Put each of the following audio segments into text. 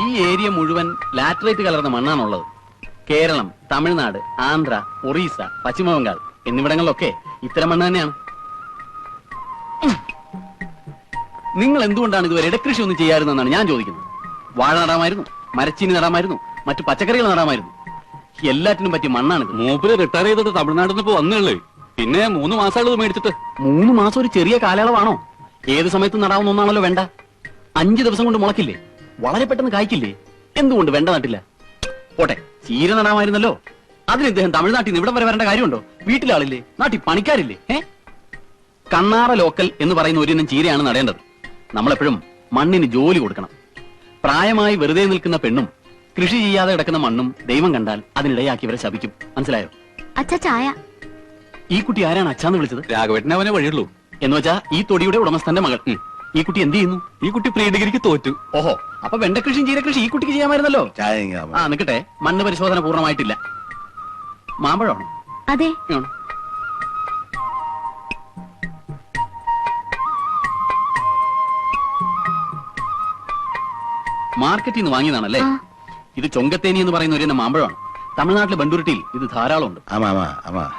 ഈ ഏരിയ മുഴുവൻ ലാറ്ററൈറ്റ് കലർന്ന മണ്ണാണുള്ളത്. കേരളം തമിഴ്നാട് ആന്ധ്ര ഒറീസ പശ്ചിമബംഗാൾ എന്നിവിടങ്ങളിലൊക്കെ ഇത്തരം മണ്ണ് തന്നെയാണ്. നിങ്ങൾ എന്തുകൊണ്ടാണ് ഇതുവരെ ഇടക്കൃഷി ഒന്നും ചെയ്യാറുണ്ടെന്നാണ് ഞാൻ ചോദിക്കുന്നത്? വാഴ നടാമായിരുന്നു മരച്ചീനി നടാമായിരുന്നു മറ്റു പച്ചക്കറികൾ നടാമായിരുന്നു. എല്ലാറ്റിനും പറ്റിയ മണ്ണാണ് മൂപ്പര് റിട്ടയർ ചെയ്തിട്ട് തമിഴ്നാട്ടിൽ നിന്ന് ഇപ്പൊ വന്നേള്ളേ പിന്നെ മൂന്ന് മാസമുള്ളത് മേടിച്ചിട്ട്. മൂന്ന് മാസം ഒരു ചെറിയ കാലയളവാണോ? ഏത് സമയത്തും നടാവുന്ന ഒന്നാണല്ലോ വേണ്ട. അഞ്ചു ദിവസം കൊണ്ട് മുളക്കില്ലേ വളരെ പെട്ടെന്ന് കായ്ക്കില്ലേ? എന്തുകൊണ്ട് വേണ്ട നട്ടില്ല? പോട്ടെ ചീര നടാമായിരുന്നല്ലോ. അതിന് ഇദ്ദേഹം തമിഴ്നാട്ടിൽ നിന്ന് ഇവിടെ വരെ വരേണ്ട കാര്യമുണ്ടോ? വീട്ടിലാളില്ലേ? നാട്ടിൽ പണിക്കാരില്ലേ? ഏ? കണ്ണാറ ലോക്കൽ എന്ന് പറയുന്ന ഒരിനം ചീരയാണ് നടേണ്ടത്. നമ്മളെപ്പോഴും മണ്ണിന് ജോലി കൊടുക്കണം. പ്രായമായി വെറുതെ നിൽക്കുന്ന പെണ്ണും കൃഷി ചെയ്യാതെ കിടക്കുന്ന മണ്ണും ദൈവം കണ്ടാൽ അതിനിടയാക്കി ഇവരെ ശപിക്കും. മനസ്സിലായോ? അച്ഛ ചായ. ഈ കുട്ടി ആരാണ് അച്ഛാന്ന് വിളിച്ചത്? രാഘവേട്ടനെ അവനെ വഴിയുള്ളൂ. എന്ന് വെച്ചാ ഈ തൊടിയുടെ ഉടമസ്ഥന്റെ മകൾ. ഉം. ഈ കുട്ടി എന്ത് ചെയ്യുന്നു? ഈ കുട്ടി പ്രീ ഡിഗ്രിക്ക് തോറ്റു. ഓഹോ. അപ്പൊ വെണ്ടക്കൃഷിയും ചീരകൃഷി ഈ കുട്ടിക്ക് ചെയ്യാമായിരുന്നല്ലോ? ആ. നിക്കട്ടെ മണ്ണ് പരിശോധന പൂർണമായിട്ടില്ല. മാമ്പഴമാണോ? അതെ. ആണ്. മാർക്കറ്റിൽ നിന്ന് വാങ്ങിയതാണല്ലേ? ആ. ഇത് ചൊങ്കത്തേനി എന്ന് പറയുന്ന ഒരു ഇനം മാമ്പഴമാണ്. തമിഴ്നാട്ടിലെ ബണ്ടൂരിട്ടിൽ ഇത് ധാരാളം ഉണ്ട് ആമാ ആമാ ആമാ.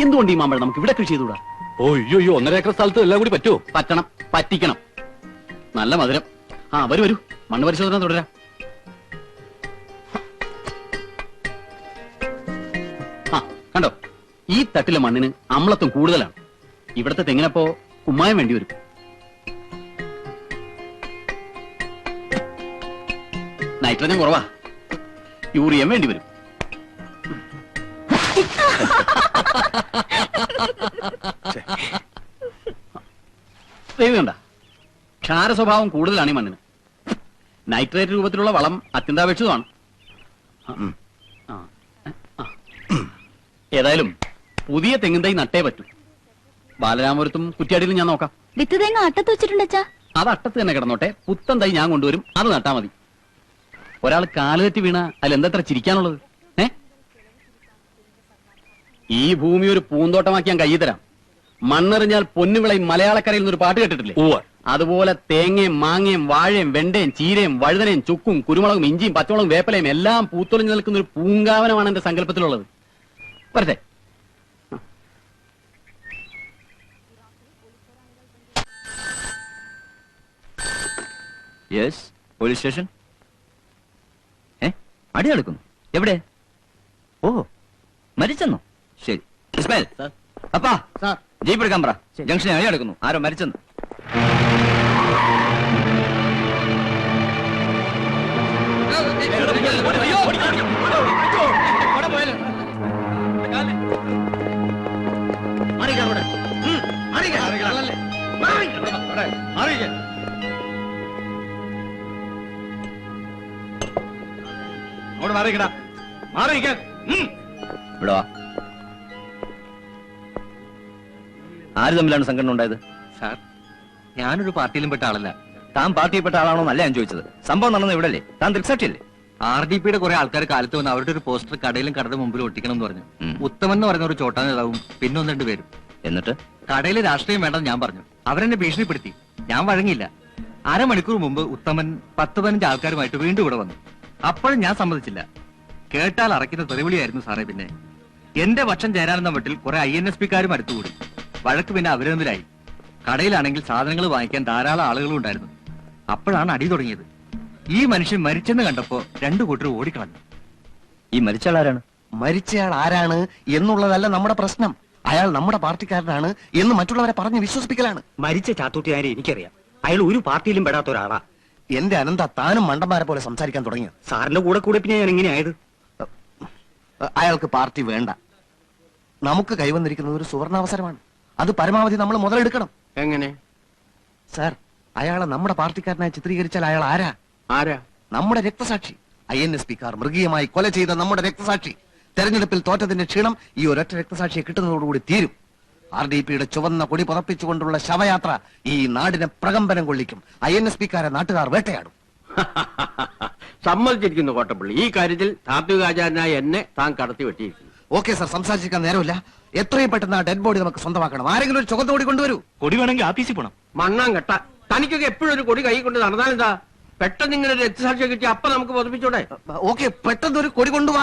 എന്തുകൊണ്ട് ഈ മാമ്പഴം നമുക്ക് ഇവിടെ കൃഷി ചെയ്തുകൂടാ? ഓയ്യോ അയ്യോ അയ്യോ ഒന്നര ഏക്കർ സ്ഥലത്ത് എല്ലാം കൂടി പറ്റുമോ? പറ്റണം പറ്റിക്കണം. നല്ല മധുരം. ആ വരൂ വരൂ. മണ്ണ് പരിശോധന തുടരാം. ആ കണ്ടോ? ഈ തട്ടിലെ മണ്ണിന് അമ്ലത്വം കൂടുതലാണ്. ഇവിടുത്തെ തെങ്ങിനപ്പോ കുമ്മായം വേണ്ടി വരും. നൈട്രജൻ കുറവാ. യൂറിയം വേണ്ടി വരും. ക്ഷാര സ്വഭാവം കൂടുതലാണ് ഈ മണ്ണിന്. നൈട്രേറ്റ് രൂപത്തിലുള്ള വളം അത്യന്താപേക്ഷിതമാണ്. ഏതായാലും പുതിയ തെങ്ങിൻ തൈ നട്ടേ പറ്റൂ. ബാലരാമപുരത്തും കുറ്റിയാടിയിലും ഞാൻ നോക്കാം. വിത്ത് തേങ്ങ അട്ടത്ത് വെച്ചിട്ടുണ്ട് അച്ഛാ. അത് അട്ടത്ത് തന്നെ കിടന്നോട്ടെ. പുത്തൻ തൈ ഞാൻ കൊണ്ടുവരും. അത് നട്ടാ മതി. ഒരാൾ കാലുതെറ്റി വീണ അതിൽ എന്തത്ര ചിരിക്കാനുള്ളത്? ഏ? ഈ ഭൂമി ഒരു പൂന്തോട്ടമാക്കി ഞാൻ കയ്യിൽ തരാം. മണ്ണെറിഞ്ഞാൽ പൊന്നുവിളയും മലയാളക്കരയിൽ ഒരു പാട്ട് കേട്ടിട്ടില്ലേ. അതുപോലെ തേങ്ങയും മാങ്ങയും വാഴയും വെണ്ടയും ചീരയും വഴുതനയും ചുക്കും കുരുമുളകും ഇഞ്ചിയും പച്ചമുളകും വേപ്പലയും എല്ലാം പൂത്തൊളിഞ്ഞു നിൽക്കുന്ന ഒരു പൂങ്കാവനമാണ് എന്റെ സങ്കല്പത്തിലുള്ളത്. വരട്ടെ. യെസ് പോലീസ് സ്റ്റേഷൻ ഏ അടി നടക്കുന്നു എവിടെ? ഓ മരിച്ചെന്നോ? ശരി. ഇസ്മായിൽ സാർ. അപ്പാ സാർ. ജീപ്പ് എടുക്കാൻ പറ. ജംഗ്ഷനെ അടി നടക്കുന്നു ആരോ മരിച്ചെന്ന്. ഇവിടെ വാ. ആര് തമ്മിലാണ് സംഘടന ഉണ്ടായത്? സാർ ഞാനൊരു പാർട്ടിയിലും പെട്ട ആളല്ല. താൻ പാർട്ടിയിൽപ്പെട്ട ആളാണോ എന്നല്ല ഞാൻ ചോദിച്ചത്. സംഭവം നടന്നത് ഇവിടെ അല്ലേ താൻ ദൃക്സാക്ഷിയല്ലേ? ആർ ഡി പിയുടെ കുറെ ആൾക്കാർ കാലത്ത് വന്ന് അവരുടെ ഒരു പോസ്റ്റർ കടയിലും കടയുടെ മുമ്പിൽ ഒട്ടിക്കണം എന്ന് പറഞ്ഞു. ഉത്തമൻ എന്ന് പറയുന്ന ഒരു ചോട്ടാ നേതാവും പിന്നെ ഒന്ന് രണ്ട് പേരും. എന്നിട്ട്? കടയിൽ രാഷ്ട്രീയം വേണ്ടെന്ന് ഞാൻ പറഞ്ഞു. അവരെന്നെ ഭീഷണിപ്പെടുത്തി. ഞാൻ വഴങ്ങിയില്ല. അരമണിക്കൂർ മുമ്പ് ഉത്തമൻ പത്ത് പതിനഞ്ച് ആൾക്കാരുമായിട്ട് വീണ്ടും ഇവിടെ വന്നു. അപ്പോഴും ഞാൻ സമ്മതിച്ചില്ല. കേട്ടാൽ അറയ്ക്കുന്ന തെറിവിളിയായിരുന്നു സാറേ പിന്നെ. എന്റെ പക്ഷം ചേരാനെന്ന വീട്ടിൽ കുറെ ഐ എൻ എസ് പിക്കാരും അടുത്തുകൂടി. വഴക്ക് പിന്നെ അവരെന്തിലായി കടയിലാണെങ്കിൽ സാധനങ്ങൾ വാങ്ങിക്കാൻ ധാരാളം ആളുകളും ഉണ്ടായിരുന്നു. അപ്പോഴാണ് അടി തുടങ്ങിയത്. ഈ മനുഷ്യൻ മരിച്ചെന്ന് കണ്ടപ്പോ രണ്ടു കൂട്ടർ ഓടിക്കളഞ്ഞു. ഈ മരിച്ച ആൾ ആരാണ് മരിച്ചയാൾ ആരാണ് എന്നുള്ളതല്ല നമ്മുടെ പ്രശ്നം. അയാൾ നമ്മുടെ പാർട്ടിക്കാരനാണ് എന്ന് മറ്റുള്ളവരെ പറഞ്ഞ് വിശ്വസിപ്പിക്കലാണ്. മരിച്ച ചാത്തൂട്ടിയാരെ എനിക്കറിയാം. അയാൾ ഒരു പാർട്ടിയിലും പെടാത്ത ഒരാളാ. എന്റെ അനന്ത താനും മണ്ടന്മാരെ പോലെ സംസാരിക്കാൻ തുടങ്ങിയത്. സാറിന്റെ കൂടെ കൂടെ പിന്നെ ഞാൻ എങ്ങനെയായത്? അയാൾക്ക് പാർട്ടി വേണ്ട. നമുക്ക് കൈവന്നിരിക്കുന്നത് ഒരു സുവർണാവസരമാണ്. അത് പരമാവധി നമ്മൾ മുതലെടുക്കണം. എങ്ങനെ? സാർ അയാളെ നമ്മുടെ പാർട്ടിക്കാരനായി ചിത്രീകരിച്ചാൽ അയാൾ ആരാ? ആരാ? നമ്മുടെ രക്തസാക്ഷി. ഐ എൻ എസ് പിക്കാർ മൃഗീയമായി കൊല ചെയ്ത നമ്മുടെ രക്തസാക്ഷി. തെരഞ്ഞെടുപ്പിൽ തോറ്റതിന്റെ ക്ഷീണം ഈ ഒരൊറ്റ രക്തസാക്ഷിയെ കിട്ടുന്നതോടുകൂടി തീരും. ആർ ഡി പിയുടെ ചുവന്ന കൊടി പുറപ്പിച്ചുകൊണ്ടുള്ള ശവയാത്ര ഈ നാടിനെ പ്രകമ്പനം കൊള്ളിക്കും. ഐ എൻ എസ് പിക്കാരെ നാട്ടുകാർ വേട്ടയാടും. സമ്മതിച്ചിരിക്കുന്നു കോട്ടപ്പള്ളി. ഈ കാര്യത്തിൽ താത്വികാചാരനായ എന്നെ താൻ കടത്തി വെട്ടിയിരിക്കുന്നു. Okay sir. സംസാരിച്ചിരിക്കാൻ നേരമില്ല. എത്രയും പെട്ടെന്ന് ആ ഡെഡ് ബോഡി നമുക്ക് സ്വന്തമാക്കണം. ആരെങ്കിലും ഒരു ചുവന്ന കൊടി കൊണ്ടുവരൂ. കൊടി വേണമെങ്കിൽ ആഫീസിൽ പോണം. മണ്ണാൻ കെട്ട. തനിക്കൊക്കെ എപ്പോഴും ഒരു കൊടി കൈ കൊണ്ട് നടന്നാലെന്താ പെട്ടെന്ന് ഇങ്ങനെ ഒരു രക്തസാക്ഷിയെ കിട്ടി അപ്പൊ നമുക്ക് പൊതിപ്പിച്ചൂടെ ഓക്കെ പെട്ടെന്ന് ഒരു കൊടി കൊണ്ടുവാ.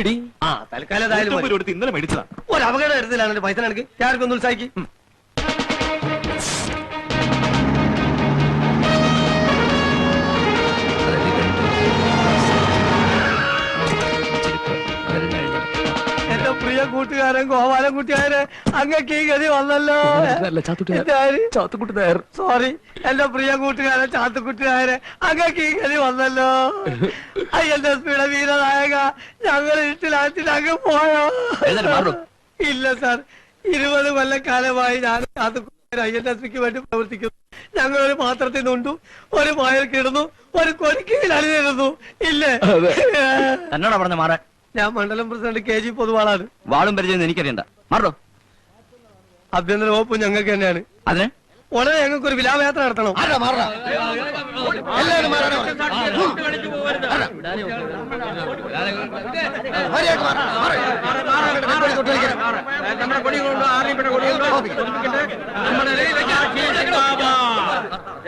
പിടി. ആ തൽക്കാലം ഏതായാലും മതി. ഇന്നലെ മേടിച്ചതാണ് ഒരു അപകടം വരുന്നില്ല പൈസ എനിക്ക് ഞാൻ ഒന്ന് ഉത്സാഹിക്ക്. പ്രിയ കൂട്ടുകാരൻ ഗോപാലൻ കുട്ടിയാരെ അങ്ങക്ക് ഈ ഗതി വന്നല്ലോ. ചാത്തുക്കുട്ടി സോറി എന്റെ പ്രിയ കൂട്ടുകാരൻ ചാത്തുക്കുട്ടിയാരെ അങ്ങക്ക് ഈ ഗതി വന്നല്ലോ. എസ് പിയുടെ വീരനായക ഞങ്ങൾ ഇട്ടിലാറ്റി അങ്ങ് പോയോ. ഇല്ല സാർ ഇരുപത് കൊല്ലക്കാലമായി ഞാൻ ചാത്തുക്കുട്ടി ഐ എൻ എസ് പിക്ക് വേണ്ടി പ്രവർത്തിക്കുന്നു. ഞങ്ങൾ ഒരു പാത്രത്തിൽ നിന്നുണ്ടു ഒരു പായൽ കിടന്നു ഒരു കൊരിക്കയിൽ അണിനിരുന്നു. ഇല്ലേ? തന്നോടാ പറഞ്ഞ മാറാൻ ഞാൻ മണ്ഡലം പ്രസിഡന്റ് കെ ജി പൊതുവാളാണ്. വാളും പരിചയം എനിക്കറിയണ്ട. മാറോ ആഭ്യന്തര വകുപ്പ് ഞങ്ങൾക്ക് തന്നെയാണ്. അതിന്? ഉടനെ ഞങ്ങൾക്ക് ഒരു വിലാപയാത്ര നടത്തണം. ഞങ്ങളുടെ എല്ലാവരും. നമ്മുടെ കൊടി കൊണ്ട് കൊടി കൊണ്ട്.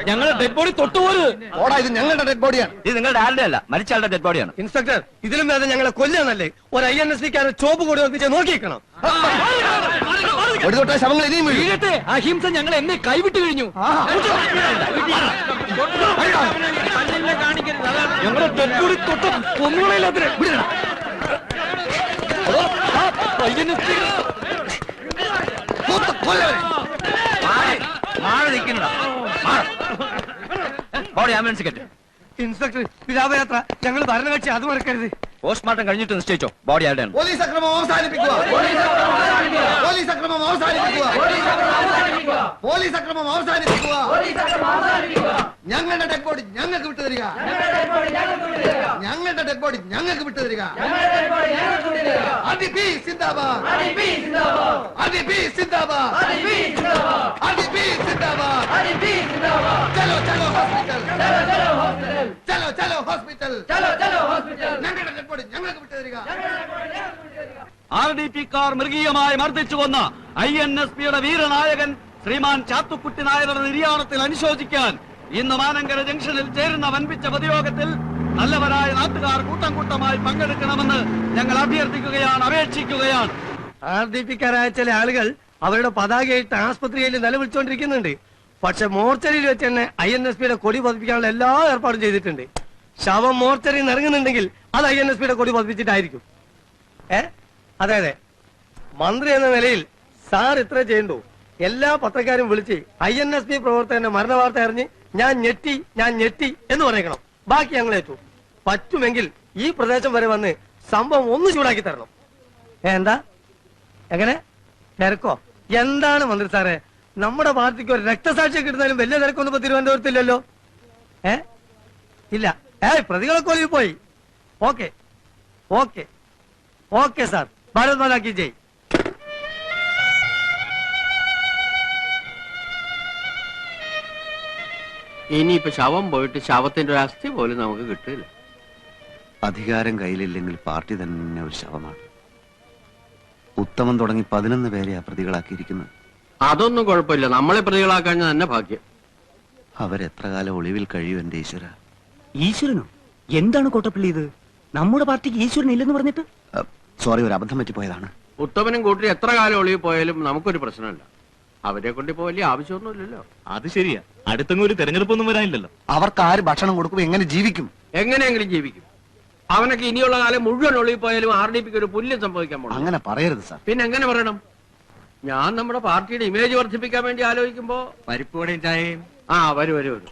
നമ്മുടെ ഡെഡ് ബോഡി തൊട്ടുപോലും ഓടാ ഇത് ഞങ്ങളുടെ ഡെഡ് ബോഡിയാണ് ഇത് നിങ്ങളുടെ ആളുടെ അല്ല? മരിച്ച ആളുടെ ഡെഡ് ബോഡിയാണ് ഇൻസ്പെക്ടർ ഇതിലും വേദം ഞങ്ങളെ കൊല്ലാന്നല്ലേ ഒരു ഐ എൻ എസ് സിക്കാരൻ ചോപ്പ് കൂടി നോക്കിക്കണം കൊടി തൊട്ട ശവങ്ങൾ ഇനിയും വീഴും. വീഴട്ടെ. അഹിംസ ഞങ്ങൾ എന്നെ കൈവിട്ട് കഴിഞ്ഞു. ബോഡി തൊട്ട് കൊന്നുകളയില്ലാത്തിന് കൊത്ത് കൊല്ലവരെ. മാറി മാറ് ബോഡി ആംബുലൻസ് കെട്ട് ഇൻസ്പെക്ടർ വിലാപയാത്ര ഞങ്ങൾ ഭരണകക്ഷി അത് മറക്കരുത്. പോസ്റ്റ്മോർട്ടം കഴിഞ്ഞിട്ട് നിശ്ചയിച്ചോ? ബോഡി ആരുടെയാണ് പോലീസ് അക്രമം അവസാനിപ്പിക്കുക. പോലീസ് അക്രമം അവസാനിപ്പിക്കുക. പോലീസ് അക്രമം അവസാനിപ്പിക്കുക. ഞങ്ങളുടെ ഡെഡ് ബോഡി ഞങ്ങൾക്ക് വിട്ടു തരിക. ഞങ്ങളുടെ ഡെഡ് ബോഡി ഞങ്ങൾക്ക് വിട്ടു തരിക. അടിപി സിന്ദാബാദ്. അടിപി സിന്ദാബാദ്. അടിപി സിന്ദാബാദ്. ചലോ ചലോ ഹോസ്പിറ്റൽ. ചലോ ചലോ ഹോസ്പിറ്റൽ. ഞങ്ങളുടെ ഡെഡ് ഹോസ്പിറ്റൽ. തരിക ആർ ഡി പി കാർ മൃഗീയമായി മർദ്ദിച്ചു കൊന്ന ഐ എൻ എസ് പിയുടെ വീരനായകൻ ശ്രീമാൻ ചാത്തുക്കുട്ടി നായരുടെ നിര്യാണത്തിൽ അനുശോചിക്കാൻ ഇന്ന് മാനങ്കര ജംഗ്ഷനിൽ ചേരുന്ന വൻപിച്ച പൊതുയോഗത്തിൽ നല്ലവരായ നാട്ടുകാർ കൂട്ടം കൂട്ടമായി പങ്കെടുക്കണമെന്ന് ഞങ്ങൾ അഭ്യർത്ഥിക്കുകയാണ് അപേക്ഷിക്കുകയാണ്. ആർ ഡി പിക്കാരായ ചില ആളുകൾ അവരുടെ പതാകയിട്ട് ആസ്പത്രിയിൽ നിലവിളിച്ചുകൊണ്ടിരിക്കുന്നുണ്ട് പക്ഷെ മോർച്ചറിയിൽ വെച്ച് തന്നെ ഐ എൻ എസ് പിയുടെ കൊടി പതിപ്പിക്കാനുള്ള എല്ലാ ഏർപ്പാടും ചെയ്തിട്ടുണ്ട്. ശവം മോർച്ചറിയിൽ നിന്ന് ഇറങ്ങുന്നുണ്ടെങ്കിൽ അത് ഐ എൻ എസ് പിയുടെ കൊടി പതിപ്പിച്ചിട്ടായിരിക്കും. ഏ? അതെ അതെ. മന്ത്രി എന്ന നിലയിൽ സാർ ഇത്ര ചെയ്യണ്ടു? എല്ലാ പത്രക്കാരും വിളിച്ച് ഐ എൻ എസ് പി പ്രവർത്തകന്റെ മരണ വാർത്ത അറിഞ്ഞ് ഞാൻ ഞെട്ടി ഞാൻ ഞെട്ടി എന്ന് പറയണം. ബാക്കി ഞങ്ങൾ ഏറ്റു. പറ്റുമെങ്കിൽ ഈ പ്രദേശം വരെ വന്ന് സംഭവം ഒന്ന് ചൂടാക്കി തരണം. എന്താ? എങ്ങനെ? തിരക്കോ? എന്താണ് മന്ത്രി സാറേ? നമ്മുടെ പാർട്ടിക്ക് ഒരു രക്തസാക്ഷി കിട്ടുന്നാലും വലിയ തിരക്കൊന്നും ഇപ്പൊ തിരുവനന്തപുരത്തില്ലല്ലോ. ഏ? ഇല്ല. ഏ പ്രതികളൊക്കെ ഒളിവിൽ പോയി. Okay. Okay. Okay sir. Bharat Mata കി ജയ്. ഇനിയിപ്പോ ശവം പോയിട്ട് ശവത്തിന്റെ ഒരു അസ്ഥി പോലും നമുക്ക് കിട്ടില്ല. അധികാരം കയ്യിലില്ലെങ്കിൽ പാർട്ടി തന്നെ ഒരു ശവമാണ്. ഉത്തമൻ തുടങ്ങി പതിനൊന്ന് പേരെ ആ പ്രതികളാക്കിയിരിക്കുന്നത്. അതൊന്നും കുഴപ്പമില്ല. നമ്മളെ പ്രതികളാക്കാൻ തന്നെ ഭാഗ്യം. അവരെത്ര കാലം ഒളിവിൽ കഴിയും എന്റെ ഈശ്വര? ഈശ്വരനോ? എന്താണ് കോട്ടപ്പള്ളി ഇത്? നമ്മുടെ പാർട്ടിക്ക് ഈശ്വരൻ ഇല്ലെന്ന് പറഞ്ഞിട്ട്? സോറി ഒരു അബദ്ധം പറ്റിപ്പോയതാണ്. ഉത്തമനും കൂട്ടി എത്ര കാലം ഒളിവ് പോയാലും നമുക്കൊരു പ്രശ്നമില്ല. അവരെ കൊണ്ട് ഇപ്പോ വലിയ ആവശ്യമൊന്നുമില്ലല്ലോ. അത് ശരിയാ. അടുത്തെങ്ങും ഒരു തെരഞ്ഞെടുപ്പൊന്നും വരാനില്ലല്ലോ. അവർക്ക് ആര് ഭക്ഷണം കൊടുക്കും എങ്ങനെ ജീവിക്കും? എങ്ങനെയെങ്കിലും ജീവിക്കും. അവനൊക്കെ ഇനിയുള്ള കാലം മുഴുവൻ ഒളിവ് പോയാലും ആർ ഡി പിക്ക് ഒരു പുല്യം സംഭവിക്കാൻ പോകണം അങ്ങനെ പറയരുത് സാർ. പിന്നെ എങ്ങനെ പറയണം? ഞാൻ നമ്മുടെ പാർട്ടിയുടെ ഇമേജ് വർദ്ധിപ്പിക്കാൻ വേണ്ടി ആലോചിക്കുമ്പോ പരിപ്പുവടയും ചായയും. ആ വരും വരും വരൂ.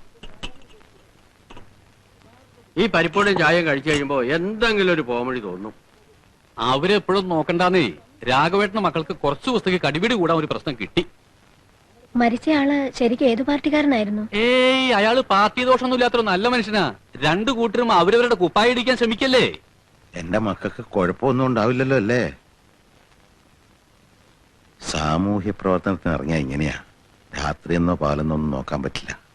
ഈ പരിപ്പോടും ചായയും കഴിച്ചു കഴിയുമ്പോ എന്തെങ്കിലും ഒരു പോമഴി തോന്നും. അവരെപ്പോഴും നോക്കണ്ടാന്നേ. രാഘവേട്ടന മക്കൾക്ക് കുറച്ച് ദിവസത്തേക്ക് കടിപിടി കൂടാൻ ഒരു പ്രശ്നം കിട്ടി. മരിച്ചയാൾ ശരിക്കും ഏത് പാർട്ടിക്കാരനായിരുന്നു? ഏയ് അയാൾ പാർട്ടി ദോഷമൊന്നും ഇല്ലാത്തൊരു നല്ല മനുഷ്യനാ. രണ്ടു കൂട്ടരും അവരവരുടെ കുപ്പായി ഇടിക്കാൻ ശ്രമിക്കല്ലേ? എന്റെ മക്കൾക്ക് കുഴപ്പമൊന്നും ഉണ്ടാവില്ലല്ലോ അല്ലേ? സാമൂഹ്യ പ്രവർത്തനത്തിന് ഇറങ്ങിയ ഇങ്ങനെയാ. രാത്രിയെന്നോ പാലെന്നോ ഒന്നും നോക്കാൻ പറ്റില്ല.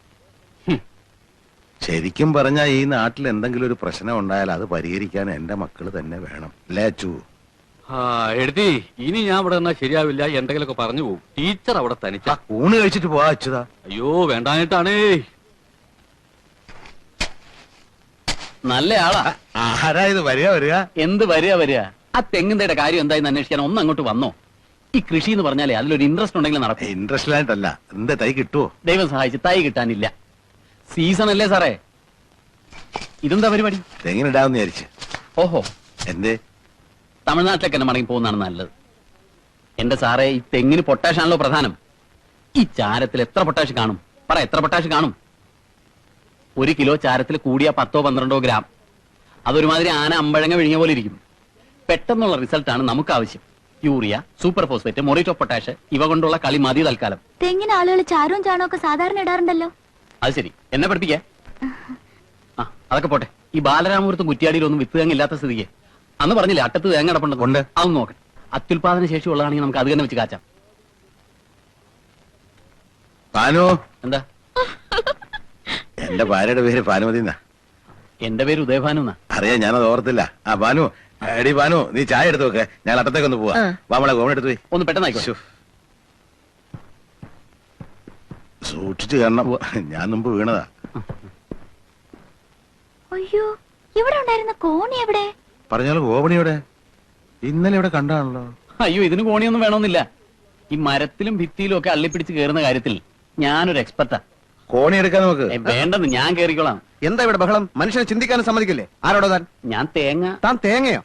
ശരിക്കും പറഞ്ഞാൽ ഈ നാട്ടിൽ എന്തെങ്കിലും ഒരു പ്രശ്നം ഉണ്ടായാൽ അത് പരിഹരിക്കാൻ എന്റെ മക്കൾ തന്നെ വേണം. അല്ലേ അച്ചു? ആ എഴുതി. ഇനി ഞാൻ ഇവിടെ നിന്നാ ശരിയാവില്ല. എന്തെങ്കിലുമൊക്കെ പറഞ്ഞു പോകും ടീച്ചർ അവിടെ തനിച്ച. ഊണ് കഴിച്ചിട്ട് പോവാ അച്ചുതാ അയ്യോ വേണ്ടാഞ്ഞിട്ടാണേ. നല്ല ആളാ ആരാ ഇത്. വരിക വരിക. എന്ത് വരിക വരിക? ആ തെങ്ങിന്തയുടെ കാര്യം എന്തായെന്ന് അന്വേഷിക്കാൻ ഒന്ന് അങ്ങോട്ട് വന്നോ. ഈ കൃഷി എന്ന് പറഞ്ഞാലേ അതിലൊരു ഇൻട്രസ്റ്റ് ഉണ്ടെങ്കിൽ നടക്കും. ഇൻട്രസ്റ്റ് ആയിട്ടല്ല എന്താ തൈ കിട്ടുവോ? ദൈവം സഹായിച്ച് തൈ കിട്ടാനില്ല. സീസൺ അല്ലേ സാറേ? ഇതെന്താ പരിപാടി? തെങ്ങിനിടാന്ന് വിചാരിച്ചു. ഓഹോ. എന്തേ? തമിഴ്നാട്ടിലേക്ക് തന്നെ മടങ്ങി പോകുന്നതാണ് നല്ലത്. എന്റെ സാറേ ഈ തെങ്ങിന് പൊട്ടാഷ് ആണല്ലോ പ്രധാനം. ഈ ചാരത്തിൽ എത്ര പൊട്ടാഷ് കാണും? പറ എത്ര പൊട്ടാഷ് കാണും? ഒരു കിലോ ചാരത്തിൽ കൂടിയ പത്തോ പന്ത്രണ്ടോ ഗ്രാം. അതൊരുമാതിരി ആന അമ്പഴങ്ങ വിഴിഞ്ഞ പോലെ ഇരിക്കും. പെട്ടെന്നുള്ള റിസൾട്ടാണ് നമുക്ക് ആവശ്യം urea super phosphate muriate potash ഇവ കൊണ്ടുള്ള കളി മതി തൽക്കാലം. തെങ്ങിന് ആളുകൾ ചാരവും ചാണോ ഒക്കെ സാധാരണ ഇടാറുണ്ടല്ലോ. അത് ശരി. എന്നെ പഠിപ്പിക്കേ? ആ അതൊക്കെ പോട്ടെ. ഈ ബാലരാമപുരത്തും കുറ്റിയാടിയിലൊന്നും വിത്ത് തേങ്ങ ഇല്ലാത്ത സ്ഥിതിക്ക്. അന്ന് പറഞ്ഞില്ല അട്ടത്ത് തേങ്ങ അടപ്പുണ്ട്. കൊണ്ട് അതൊന്നും നോക്കണം അത്യുൽപാദന ശേഷി ഉള്ളതാണെങ്കിൽ നമുക്ക് അത് തന്നെ വെച്ച് കാച്ചാം. പാനു എന്താ? എന്റെ ഭാര്യയുടെ പേര് പാനുമതി എന്നാ. എന്റെ പേര് ഉദയഭാനു എന്നാ? അറിയാം ഞാനത് ഓർത്തില്ല. ആ ഭാനു. എടി ഭാനു നീ ചായ എടുത്ത് വെക്ക്. ഞാൻ അട്ടത്തേക്ക് ഒന്ന് പോവാ. വാമളെ ഗോമെടുത്തു എടുത്ത് പോയി. ഒന്ന് പെട്ടെന്നായിക്കോ. സൂക്ഷിച്ചു കാരണം ഞാൻ മുമ്പ് വീണതാ. അയ്യോ ഇവിടെ ഉണ്ടായിരുന്ന കോണി എവിടെ? പറഞ്ഞാലും എവിടെ? ഇന്നലെ ഇവിടെ കണ്ടാണല്ലോ. അയ്യോ ഇതിന് കോണിയൊന്നും വേണമെന്നില്ല. ഈ മരത്തിലും ഭിത്തിയിലും ഒക്കെ അള്ളിപ്പിടിച്ച് കയറുന്ന കാര്യത്തിൽ ഞാനൊരു എക്സ്പെർട്ടാ. കോണി എടുക്കാൻ നമുക്ക്. വേണ്ടെന്ന് ഞാൻ കേറിക്കോളാം എന്താ ഇവിടെ ബഹളം? മനുഷ്യനെ ചിന്തിക്കാനും സമ്മതിക്കില്ലേ? ആരോടോ താൻ? ഞാൻ തേങ്ങ. താൻ തേങ്ങയോ?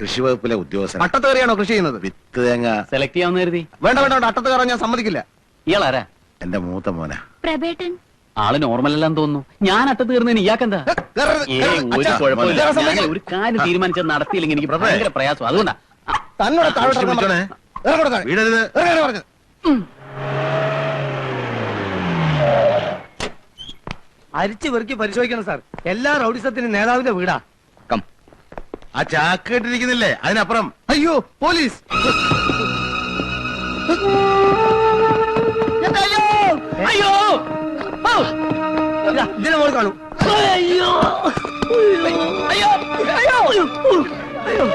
കൃഷി വകുപ്പിലെ ഉദ്യോഗസ്ഥൻ. അട്ടത്ത് കയറിയാണോ കൃഷി ചെയ്യുന്നത്? വിത്ത് തേങ്ങ. സെലക്ട് ചെയ്യാമെന്ന് കരുതി. വേണ്ട വേണ്ട വേണ്ട. അട്ടത്ത് കയറാൻ ഞാൻ സമ്മതിക്കില്ല. ഇയാളാരാ? എന്റെ മൂത്ത മോനാ. പ്രബേട്ടൻ ആൾ നോർമൽ അല്ലാന്ന് തോന്നുന്നു. ഞാൻ അറ്റത്ത് തീർന്നതിന് ഇയാക്കെന്താ ഏ. ഒരു കുഴപ്പമില്ല. ഞാൻ കാര്യം തീരുമാനിച്ചത് നടത്തിയില്ലെങ്കിൽ എനിക്ക് ഭയങ്കര പ്രയാസം. അതുകൊണ്ടാ. ആ, തന്നോട് താഴോട്ട് ഇറങ്ങാൻ വിളിച്ചോണേ. പറഞ്ഞു. ഇറങ്ങോട്ട് താഴെ. വീടരുത് ഇറങ്ങാനാ പറഞ്ഞത്. അരിച്ചു വെറുക്കി പരിശോധിക്കണം സാർ. എല്ലാ റൗഡിസത്തിനും നേതാവിന്റെ വീടാ. കം. ആ ചാക്ക് കെട്ടിരിക്കുന്നില്ലേ അതിനപ്പുറം. അയ്യോ പോലീസ്. ഇതിനെ മോൾ കാണൂ. അയ്യോ. അയ്യോ അയ്യോ അയ്യോ.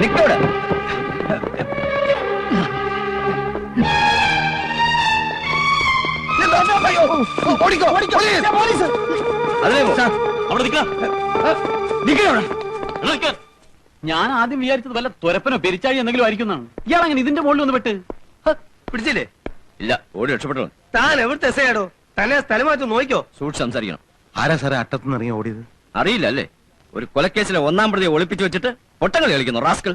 നിക്കോട് ഓടിക്കോ പോലീസ്. അതിലേ പോ. അവിടെ നിൽക്കാം. ഞാൻ ആദ്യം വിചാരിച്ചത് വല്ല തുരപ്പനോ പെരിച്ചാഴി എന്തെങ്കിലും ആയിരിക്കുന്നതാണ് ഇയാളങ്ങനെ ഇതിന്റെ മുകളിൽ ഒന്ന് പെട്ട്? പിടിച്ചില്ലേ? ഇല്ല ഓടി രക്ഷപ്പെട്ടു താൻ എവിടുത്തെ എസയാടോ തന്നെ സ്ഥലം മാറ്റി നോക്കിക്കോ സൂക്ഷിച്ച് സംസാരിക്കണം. ആരാ സാറേ അട്ടത്തുനിന്ന് ഇറങ്ങി ഓടിയത്? അറിയില്ല അല്ലേ? ഒരു കൊലക്കേസിലെ ഒന്നാം പ്രതിയെ ഒളിപ്പിച്ചു വെച്ചിട്ട് പൊട്ടങ്ങൾ കളിക്കുന്നു റാസ്കൽ.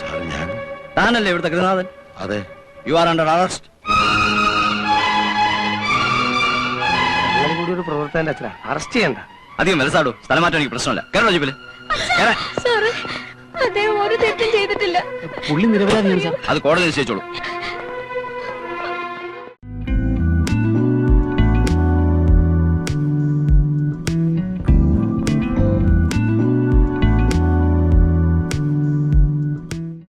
സാർ ഞാൻ? താനല്ലേ ഇവിടുത്തെ ഗൃഹനാഥൻ? അതെ. യു ആർ അണ്ടർ അറസ്റ്റ് അങ്ങനെ കൂടി ഒരു പ്രവർത്തകന്റെ അച്ഛനാ. അറസ്റ്റ് ചെയ്യണ്ട. അധികം മനസ്സാടൂ സ്ഥലം മാറ്റാൻ എനിക്ക് പ്രശ്നമില്ല. കേരള ജീപ്പിൽ. സാറ് അദ്ദേഹം ഒരു തെറ്റും ചെയ്തിട്ടില്ല. പുള്ളി നിരപരാധിയാണ് സാർ. അത് കോടതി നിശ്ചയിച്ചോളൂ.